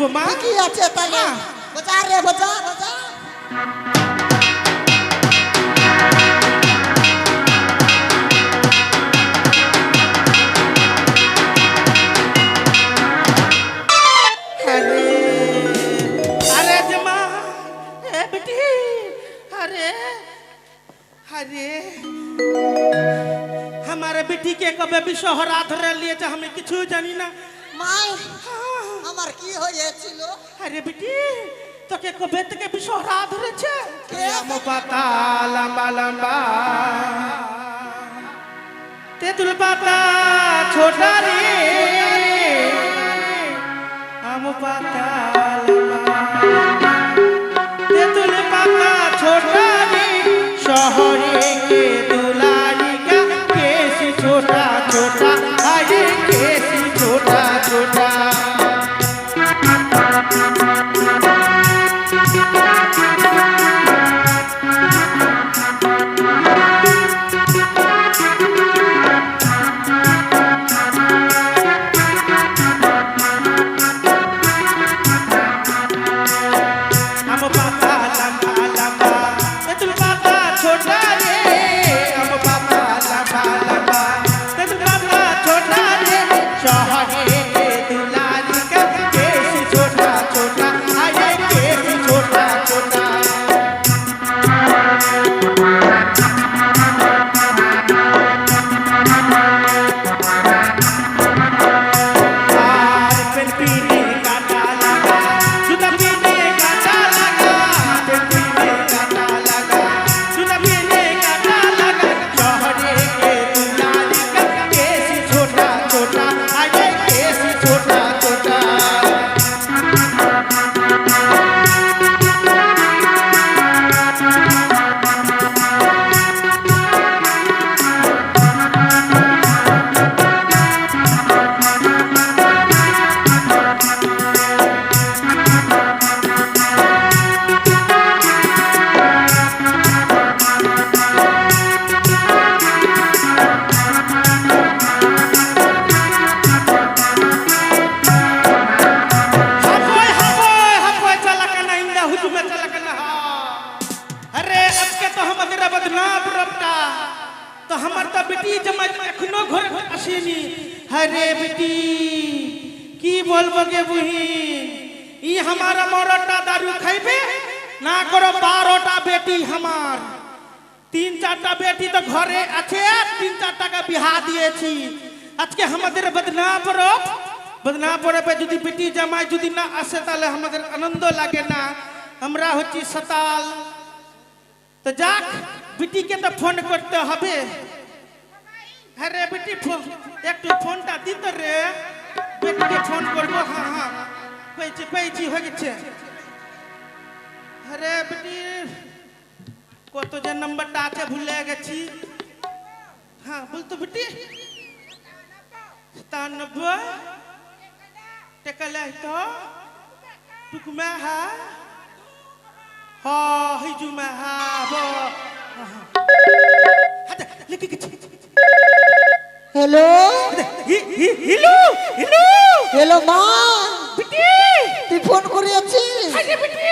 থাকব মা কি আছে তাহলে হ্যাঁ। বোঝা রে বোঝা বোঝা আমার বেটিকে কবে বিশ্বহরা ধরে নিয়েছে আমি কিছু জানি না। মা হ্যাঁ। কি হয়েছিল? আরে বিটি তোকে কবে থেকে বিষহরা ধরেছে? আমো পাতা লম্বা লম্বা। তেঁতুল পাতা ছোট রে আম পাতা তেঁতুল পাতা ছোট রে শহরে কে হরে বেটি, কি বলব গে বহিন? ই আমার মরটা দারু খাইবে? না করো বারোটা বেটি আমার। তিন চারটা বেটি তো ঘরে আছে, তিন চার টাকা বিহা দিয়েছি। আজকে আমাদের বদনা পরব বদনা পরবে যদি বেটি জামাই যদি না আসে, তাহলে আমাদের আনন্দ লাগে না। আমরা হচ্ছি সাতাল। তো যাক, বিটিকে তো ফোন করতে হবে। হ্যাঁ বেটি, ফোন, একটু ফোনটা দিত রে। বেটিকে ফোন করব হ্যাঁ হ্যাঁ পেয়েছি পেয়েছি, হয়ে গেছে। আরে বেটি, কত যে নাম্বারটা আছে ভুলে গেছি। হ্যাঁ বলতো বেটি। সাতানব্বই টাকা লাই তো টুকুমা হা হ হিজুমা হা হ্যালো হি- হি- হিলু হিলু। হ্যালো মা। বিটি। তুই ফোন করিয়েছিস? আরে বিটি।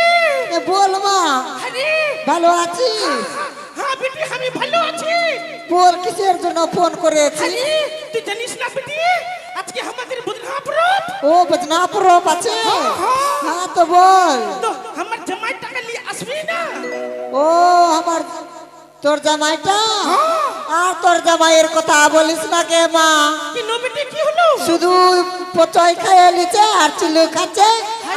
বল মা। আরে। ভালো আছিস? হ্যাঁ বিটি আমি ভালো আছি। বল কিসের জন্য ফোন করেছিস? তুই জানিস না বিটি? আজকে আমাদের বদনাপুর ও বদনাপুর আছে। হ্যাঁ। হ্যাঁ তো বল। তো আমার জামাই টাকা নিয়ে আসবি না? ও আমার তোর জামাইটা? আর তোর জামাইয়ের কথা বলিস না কে মা। কি কি শুধু পচয় খেয়ে নিচ্ছে আর চিলু খাচ্ছে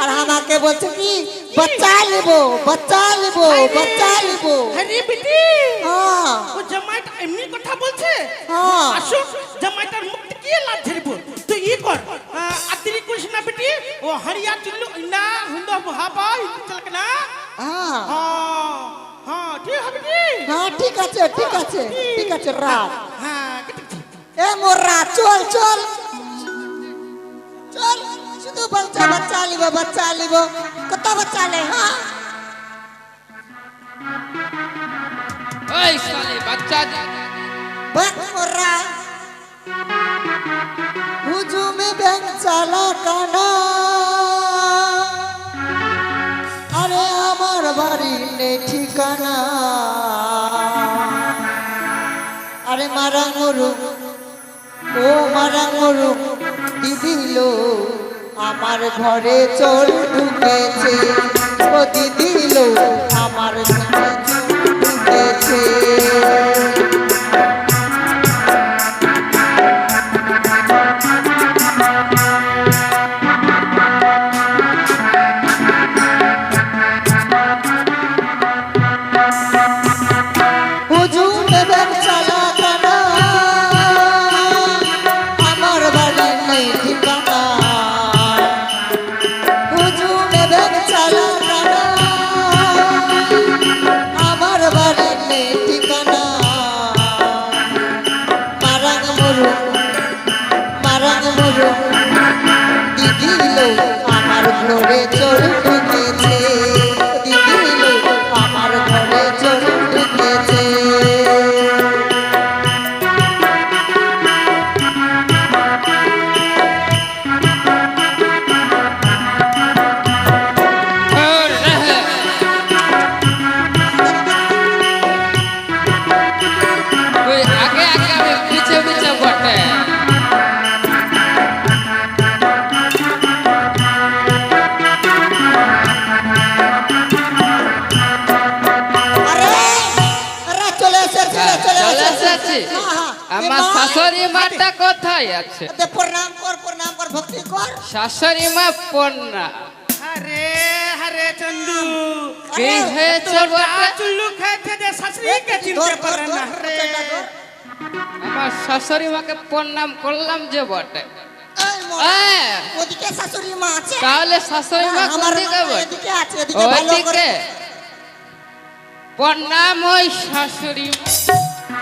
আর আমাকে বলছে কি বাচ্চা নিব বাচ্চা নিব বাচ্চা নিব। আরে বিটি। হ্যাঁ ও জামাইটা এমনি কথা বলছে? হ্যাঁ। আসো জামাইটার মুখ থেকে লাভ ঝেড়ব। তুই ই কর। আতিরি করিস না ও হরিয়া চুল্লু না হুন্দা হাবাই চলক না। হ্যাঁ কি হ্যাঁ ঠিক আছে ঠিক আছে ঠিক আছে রাত হ্যাঁ এ মোর রাত চল চল। চল শুধু বাচ্চা বাচ্চা লিব বাচ্চা লিব। কত বাচ্চা লে হ্যাঁ। ওই শালি বাচ্চা বাক মোরা। হুজুমে ব্যাংক চালা কানা। আরে আমার বাড়ির নেই ঠিকানা। মারা মরু ও মারা মরু দিদিল আমার ঘরে চোর ঢুকেছে। ও দিদিল আমার ঘরে ঢুকেছে। কোথায় আছে? প্রণাম কর প্রণাম কর ভক্তি কর। শাশুড়ি মা পন্না। আরে আরে চন্দু কি হয়েছে খাইতে যে শাশুড়িকে চিনতে পারে না। রে আমার শাশুড়ি মাকে প্রণাম করলাম যে বটে। এই মোর, ওদিকে শাশুড়ি মা আছে। তাহলে শাশুড়ি মা কোন দিকে মা আছে এদিকে ভালো করে। প্রণাম ওই শাশুড়ি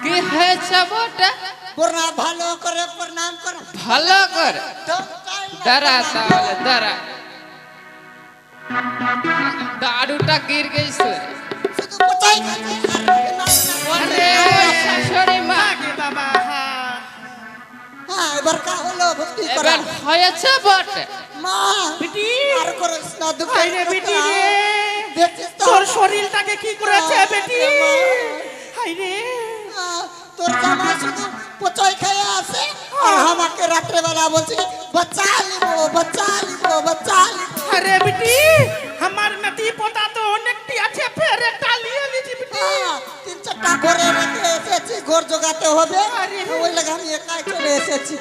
কি হয়েছে বটে? প্রণাম ভালো করে প্রণাম কর ভালো করে দাঁড়া তাহলে দাঁড়া দাড়ুটা গির গেছে শুধু কোথায় শাশুড়ি মা বাবা হ্যাঁ এবার কা হলো ভক্তি করা এবার হয়েছে বটে মা বিটি আর করিস না বেটি রে দেখছিস তোর শরীরটাকে কি করেছে বেটি। হাই রে তোর জামাই শুধু পচয় খেয়ে আসে। আর আমাকে রাত্রে বেলা বলছে বাচ্চা লিবো বাচ্চা লিবো বাচ্চা আরে বেটি আমার নাতি পোতা তো অনেকটি আছে ফের একটা নিয়ে নিছি বেটি। তিন চারটা ঘরে রেখে এসেছি ঘর জোগাতে হবে। ওই লাগে আমি একাই চলে এসেছি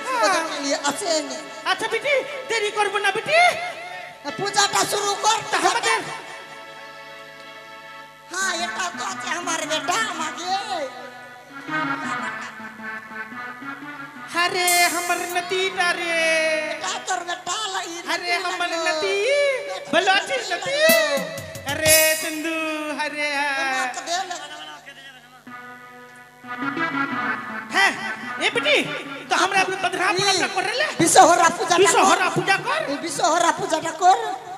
নিয়ে আসেনি। আচ্ছা বেটি দেরি করব না বেটি। পূজাটা শুরু কর তা আমাদের হ্যাঁ এটা তো আছে আমার বেটা। আরে আমার নতিটা রে এটা তোর বেটা লাগি আরে আমার নতি ভালো আছিস নতি আরে চন্দু আরে হ্যাঁ এ বেটি তো আমরা বদরা পড়া করে লে বিশ্বহরা পূজাটা কর বিশ্বহরা পূজা কর এই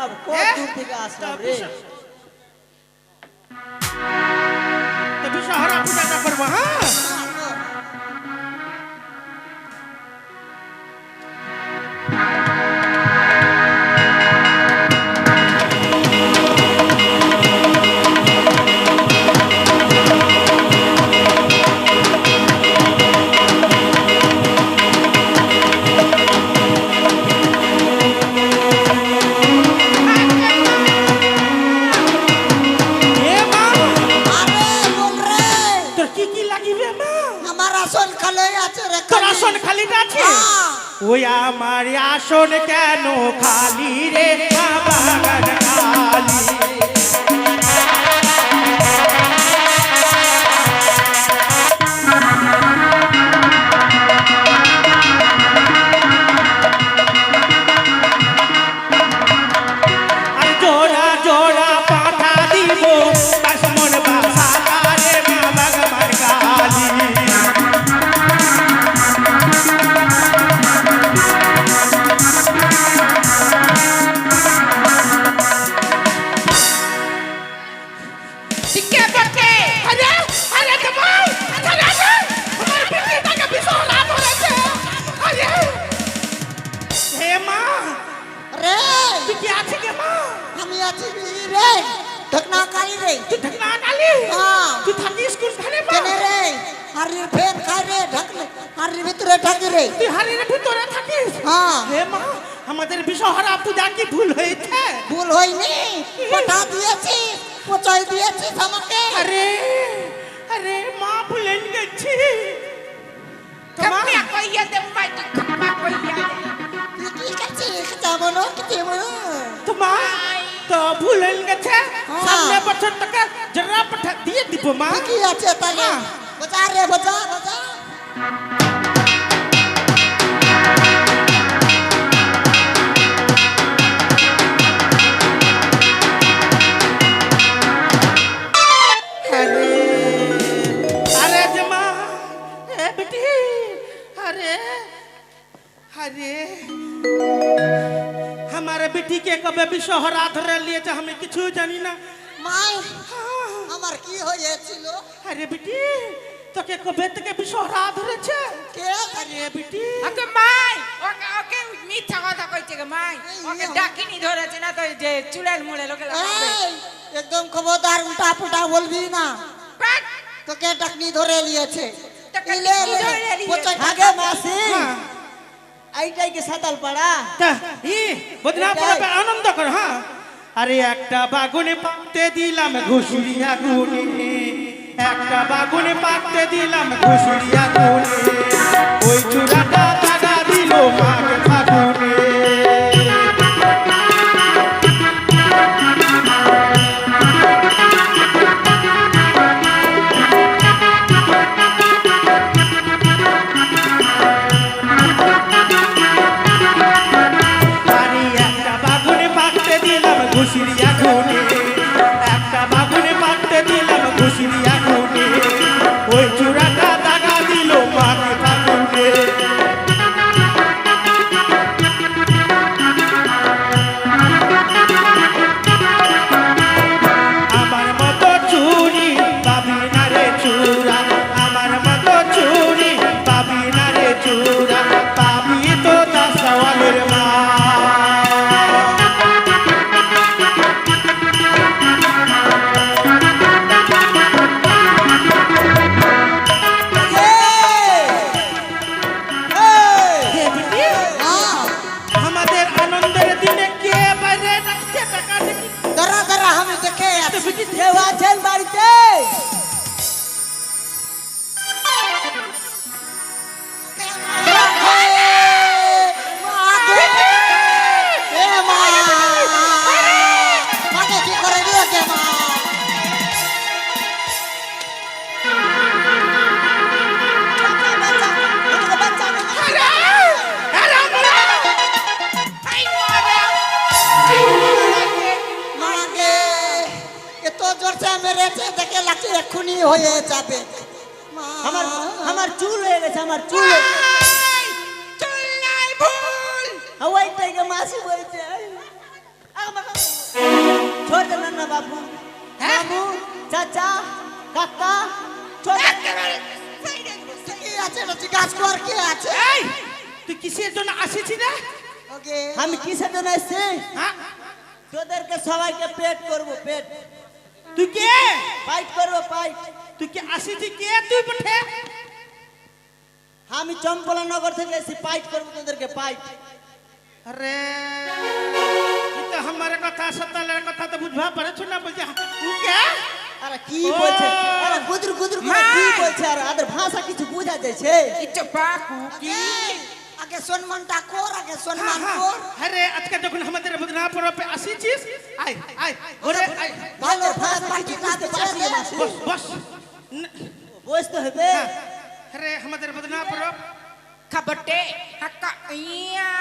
সিরে বাপ কত হ্যাঁ? দূর থেকে আসলাম তা রে বিশ- তো বিশহরা পূজাটা করব হ্যাঁ ওই আমার আসন কেন খালি রে? বাগান খালি। করছিস যেমন কি তেমন তো মা তো ভুলেন গেছে। হ্যাঁ। সামনে বছর থেকে জরা পাঠা দিয়ে দিব মা। কি আছে তাহলে। হ্যাঁ। আমার বেটিকে কবে বিশ্ব হরা ধরে নিয়েছে আমি কিছু জানি না। মা আমার কি হয়েছিল? আরে বেটি তোকে কবে থেকে বিশ্ব হরা ধরেছে কে? আরে বেটি। আকে মাই ওকে ওকে মিথ্যা কথা কইছে গে মাই। ওকে ডাকিনি ধরেছে না তো যে চুড়েল মুড়ে লোকে একদম খবরদার উল্টা পুল্টা বলবি না। তোকে ডাকনি ধরে নিয়েছে। আগে মাসি। হ্যাঁ। এইটাই কি সাতাল পাড়া। তা ই বদনা এটাই। আনন্দ কর হ্যাঁ? আরে একটা বাগুনে পাকতে দিলাম ঘুষুরি আগুনে একটা বাগুনে পাকতে দিলাম ঘুষুরি আগুনে ওই চূড়াটা দাগা দিল মাঘ এক্ষুনি হয়ে যাবে। আমার আমার চুল হয়ে গেছে আমার চুল চল নাই ভুল। ওইটাকে মাসি বলছে ছোট না বাবু? মামু চাচা কাকা ছোট আছে জিজ্ঞাসা কর কে আছে? তুই কিসের জন্য আসিছি ওকে। আমি কিসের জন্য এসেছি হ্যাঁ? তোদেরকে সবাইকে পেট করব পেট। তুই কে? ফাইট করব ফাইট তুই কি আসিছি কে? তুই পঠে আমি চম্পলা নগর থেকে এসে পাইট করব তোদেরকে পাইট আরে তো আমার কথা সতালের কথা তো বুঝবা পারছ না বলছি তুই কে? আরে কি বলছে? আরে গুদুর গুদুর কি বলছে? আর আদার ভাষা কিছু বোঝা যাচ্ছে। ইচ্ছা পাকু কি? আগে সম্মানটা কর আগে हाँ, সম্মান हाँ। কর अरे आज का जखन हमारे बदना पर पे आसी चीज आय आय ओरे आय ভালো আদের ভাষা পার্টি কিছু বুঝতে পারছি না মাসি। बस बस न- বুঝতে হবে हाँ, अरे हमारे बदना पर খাবটে হাক্কা ইয়া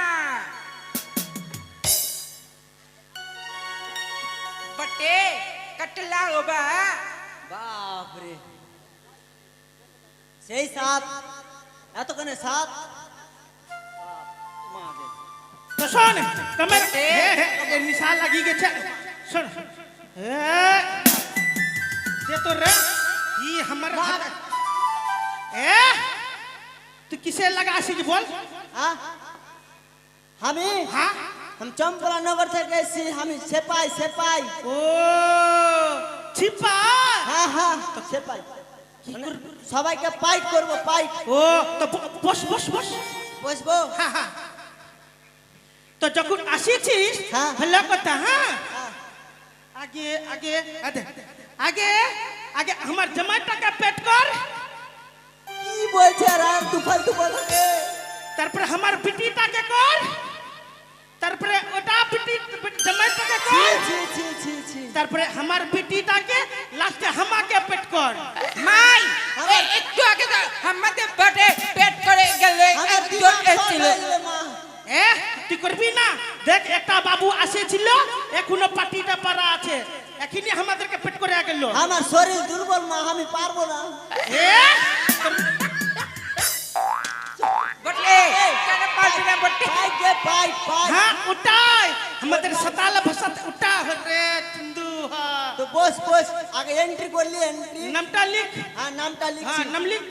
বটে কটলা ওবা বাপরে সেই সাপ এতক্ষণে সাপ মাগে तो सुन कमर हे हे ये निशान लगी के छे सुन ए ये तो रे ये हमर ए तू किसे लगा आसी बोल হ্যাঁ আমি हाँ हम चंपला नगर থেকে এসেছি আমি সেপাই সেপাই ओ छिपा হ্যাঁ হ্যাঁ সেপাই মানে সবাইকে ফাইট করব ফাইট ও তো ব- বস বস বস বসবো হ্যাঁ হ্যাঁ তো যখন আসিছিস হ্যাঁ। ভালো কথা হ্যাঁ? হ্যাঁ। আগে আগে আগে আগে আমার জামাইটাকে পেট কর। কি বলছে আর তুফান তুফান থাকে তারপরে আমার বিটিটাকে কর। তারপরে ওটা বিটি জামাইটাকে কর। তারপরে আমার বিটিটাকে লাস্টে আমাকে পেট কর। মাই একটু আগে তো আমাদের বটে পেট করে গেলে আমার এসেছিল। মা। এ তুই করবি না? দেখ একটা বাবু আসেছিল এখনও পাটিটা পারা আছে। এখনই আমাদেরকে পেট করে গেল। আমার শরীর দুর্বল মা আমি পারব না। এ বটে কেন পারবি না বটে? ফাইট গে ফাইট ফাইট হ্যাঁ উঠাই। আমাদের সতাল ভাষাতে উঠা রে চিন্দু হ্যাঁ তো বস বস আগে এন্ট্রি করলি এন্ট্রি নামটা লিখ। হ্যাঁ নামটা হ্যাঁ নাম লিখ।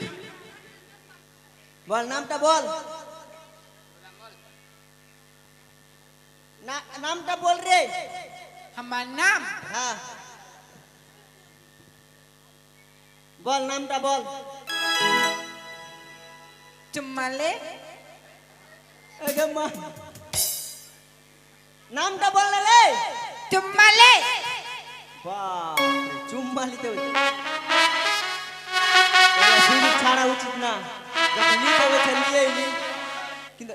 বল নামটা বল। নামটা বল রে। আমার নাম? হ্যাঁ। বল নামটা বল। চুম্মালে? মা। নামটা বল রে। চুম্মালে? বাপ চুম্মা নিতে হইছে এগুলা শুধু ছাড়া উচিত না। যখন নিতে কিন্তু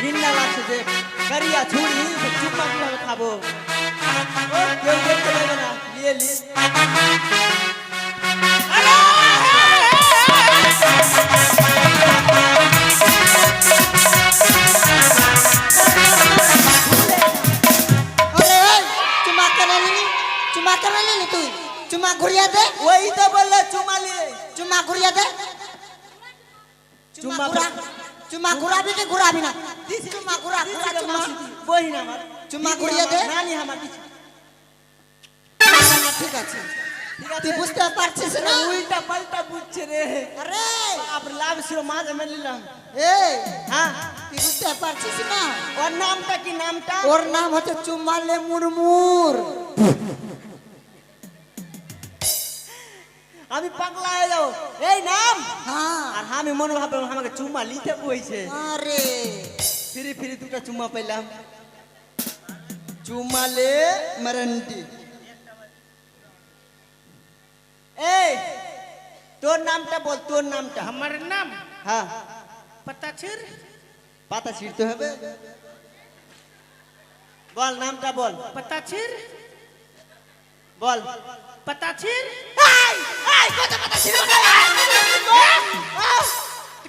ঘৃণা লাগছে যে কারিয়া ছুরি চুম্মা কীভাবে খাব। কেউ দেখতে পাবে না। নিয়ে নি আরে এই, চুমা চুমা চুমা ঘুরিয়ে দে। ওই তো বলল নিয়ে। চুমা ঘুরিয়ে দে। চুমা ঘুরা। চুমা ঘুরাবি কি ঘুরাবি না? চুমা ঘুরা ঘুরা চুমা বই না আমার। চুম্মা ঘুরিয়ে দে। নানি আমার দিদি। ঠিক আছে। ঠিক তুই আছে বুঝতে পারছিস না? উল্টা পাল্টা বুঝছে রে। আরে! বাপ লাভ ছিল মাঝে মেলিলাম এই হ্যাঁ? তুই বুঝতে পারছিস না? ওর নামটা কি নামটা? ওর নাম হচ্ছে চুম্মালে মুরমুর আমি মনে ভাবে আমাকে চুম্মা নিতে বইছে। আরে। ফিরি ফিরি দুটো চুম্মা পাইলাম। চুমালে মারান্টি এই তোর নামটা বল তোর নামটা। আমার নাম? হ্যাঁ। পাতা ছিড় পাতা ছিড়তে হবে। বল নামটা বল। পাতা ছিড় বল পাতাছির এই এই কত পাতাছির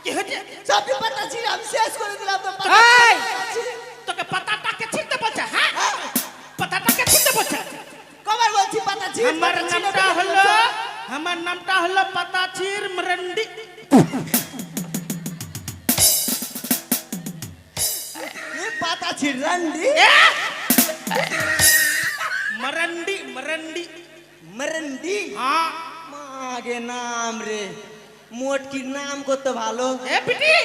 কি হচ্ছে সবই পাতাছির আমি শেষ করে দিলাম তো এই! তোকে পাতাটাকে ছিঁড়তে বলছে হ্যাঁ? পাতাটাকে ছিঁড়তে বলছে। কবার বলছি পাতাছির আমার নামটা হলো আমার নামটা হলো পাতাছির মরন্ডি পাতাছির রন্ডি। মরন্ডি মরন্ডি মরন্ডি হ্যাঁ মাগে নাম রে মোটকির নাম কত ভালো এ বিটি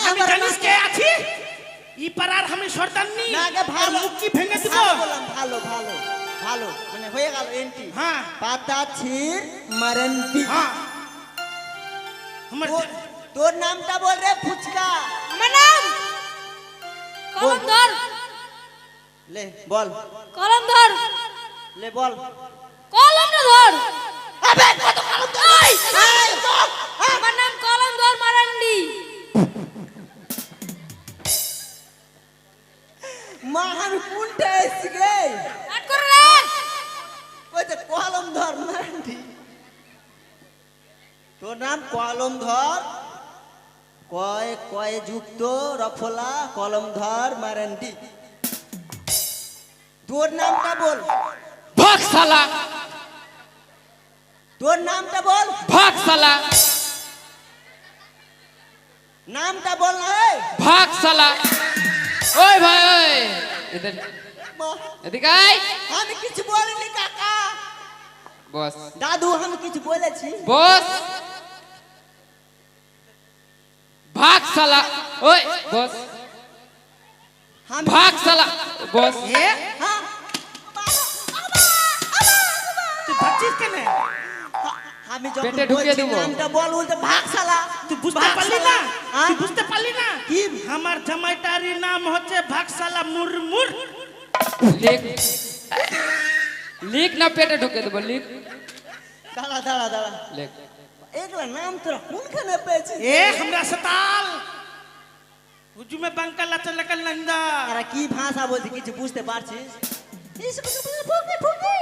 আমি আমার জানিস নাম- কে আছি ই পাড়ার আমি সর্দারনি না গে ভালো মুক্কি ভেঙে দিব ভালো বললাম ভালো ভালো ভালো মানে হয়ে গেল এন্ট্রি হ্যাঁ পাতা ছির মরন্ডি হ্যাঁ আমার তোর- তোর নামটা বল রে ফুচকা আমার নাম কলম ধর লে বল। কলম ধর। লে বল। কলমটা ধর। আবে কত কলম ধর। আমার নাম কলম ধর মারান্ডি। মা আমি কোনটা এসছি গে? কাট করে রাখ। ওই যে কলম ধর মারান্ডি। তোর নাম কলম ধর। কয় কয় যুক্ত রফলা কলম ধর মারান্ডি। তোর নামটা বল। ভাগ সালা তোর নামটা বল। ভাগ সালা নামটা বল না এই। ভাগ সালা ওই ভাই ওই। এদের এদিকে আয়। আমি কিছু বলিনি কাকা। বস। দাদু আমি কিছু বলেছি। বস। ভাগ সালা ওই বস। আমি ভাগ সালা বস। হ্যাঁ? ভাবছিস কেন? আমি যখন পেটে ঢুকিয়ে দেব। নামটা বল বলতে ভাগ শালা তুই বুঝতে পারলি না? তুই হ্যাঁ? বুঝতে পারলি না? কি? আমার জামাইটারই নাম হচ্ছে ভাগশালা মুরমুর। লিখ। লিখ না পেটে ঢুকিয়ে দেব লিখ। দাঁড়া দাঁড়া দাঁড়া। লিখ। একলা নাম তোরা কোনখানে পেয়েছিস? এ আমরা সতাল। হুজুমে বাঙ্কালা চলাকাল নন্দা। আরে কি ভাষা বলছিস কিছু বুঝতে পারছিস? এই সব ফুকি ফুকি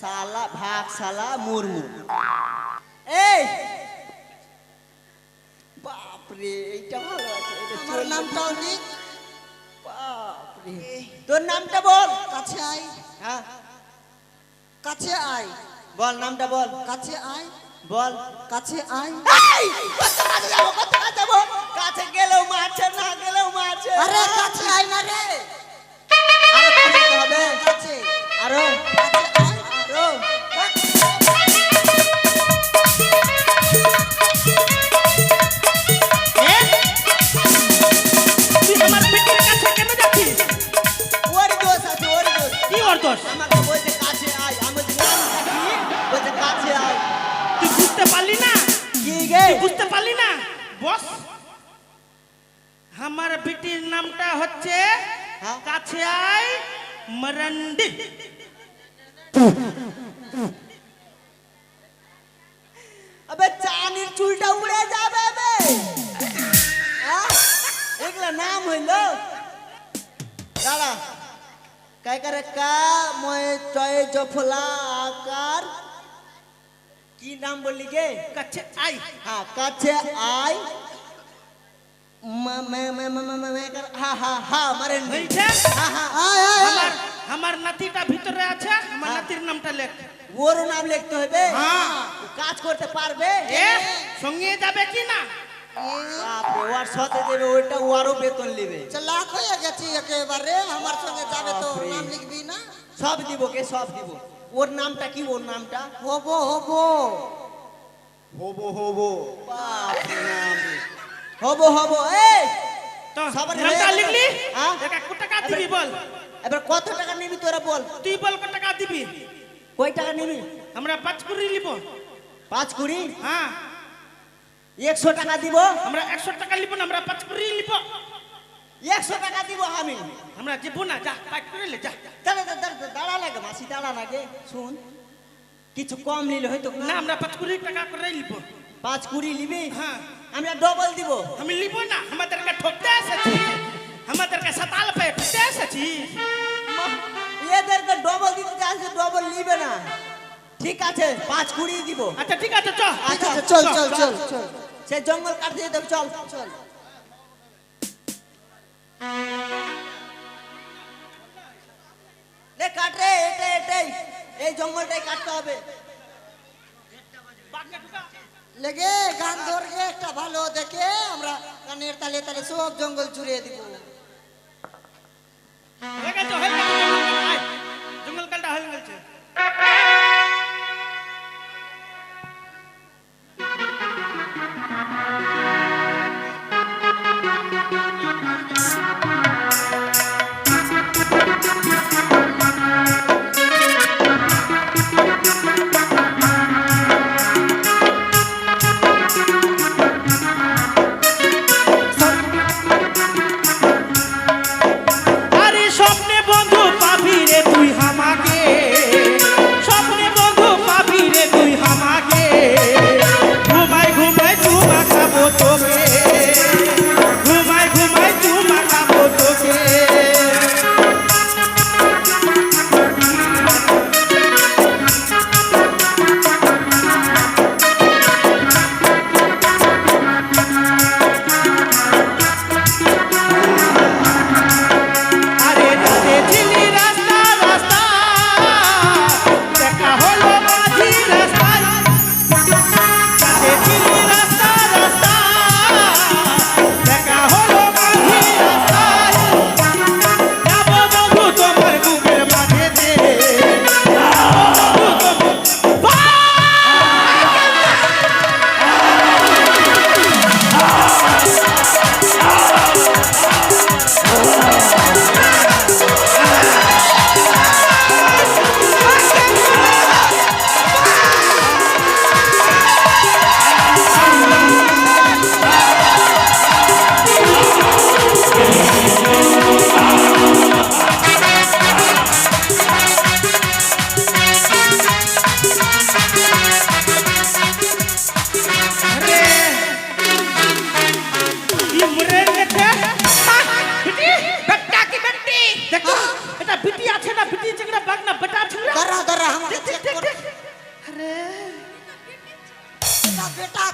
শালা ভাগ শালা মুরমু। এই! বাপরে এইটা ভালো আছে এটা আমার। নামটাও লিখ বাপরে। তোর নামটা বল। কাছে আয়। হ্যাঁ। কাছে আয়। বল নামটা বল। কাছে আয়। বল। কাছে আয়। এই, কত কাছে যাব কত কাছে যাব কাছে গেলেও মারছে না গেলেও মারছে। আরে কাছে আয় না রে। আরও কাছে হবে। কাছে। আরও। কাছে আয়। আরও আয়। আয় আমার নাতিটা ভিতরে আছে আমার নাতির নামটা লেখ। ওরও নাম লিখতে হবে? হ্যাঁ কাজ করতে পারবে? এ সঙ্গে যাবে কি না? বাপরে ওর সাথে দেবে ওইটা ওরও বেতন নেবে। হয়ে গেছি একেবারে আমার সঙ্গে যাবে তো। নাম লিখবি না? সব দিব কে? সব দিব। ওর নামটা কি ওর নামটা? হব হব। হব হব হব হব এই তো সবার হয়ে? লিখলি হ্যাঁ? টাকা দিবি বল এবার কত টাকা নিবি তোরা বল তুই বল কত টাকা দিবি কয় টাকা নিবি আমরা পাঁচ কুড়ি নিব পাঁচ কুড়ি হ্যাঁ একশো টাকা দিব আমরা একশো টাকা নিব না আমরা পাঁচ কুড়ি নিব একশো টাকা দিব আমি আমরা যাব না যা পাঁচ কুড়ি যা দাঁড়া দাঁড়া, দাঁড়া দাঁড়া লাগে মাসি দাঁড়া লাগে শুন কিছু কম নিলে হয়তো না আমরা পাঁচ কুড়ি টাকা করে নিব। পাঁচ কুড়ি নিবি? হ্যাঁ। আমরা ডবল দিব। আমি নিব না আমাদেরকে ঠকতে এসেছি। আমাদেরকে সাতাল পেয়ে ঠকতে এসেছি। এদেরকে ডবল দিতে চাইছে ডবল নিবে না। ঠিক আছে পাঁচ কুড়ি দিব। আচ্ছা ঠিক আছে চ আচ্ছা চল চল চল চল সে জঙ্গল কাটতে যেতে চল। চল। লে কাট রে এটাই। কাটতে হবে। লেগে গান ধরবে একটা ভালো দেখে আমরা গানের তালে তালে সব জঙ্গল চুরিয়ে দিব। জঙ্গল কালটা হয়ে গেছে।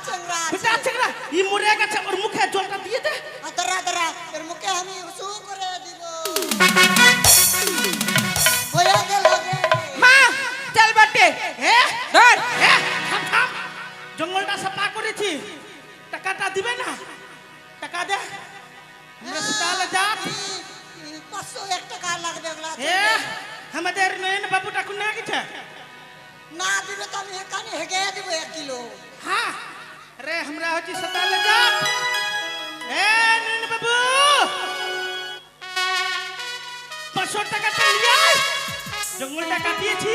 চেংরা আছে বেটা চিংড়া ই মুরে গেছে ওর মুখে জলটা দিয়ে দে দরা দরা এর মুখে আমি উসু করে দিব হয়ে গেল মা চল বাটে এ ধর এ থাম থাম জঙ্গলটা সাফা করেছি টাকাটা দিবে না টাকা দে আমরা সকালে যা পাঁচশো এক টাকা লাগবে এ আমাদের নয়ন বাবুটা কোনে গেছে না দিলে তো আমি এখানে হেগে দিব এক কিলো হ্যাঁ रे हमरा होची सता ले जा ए नन बाबू 500 টাকা চাই জঙ্গল টাকা দিয়েছি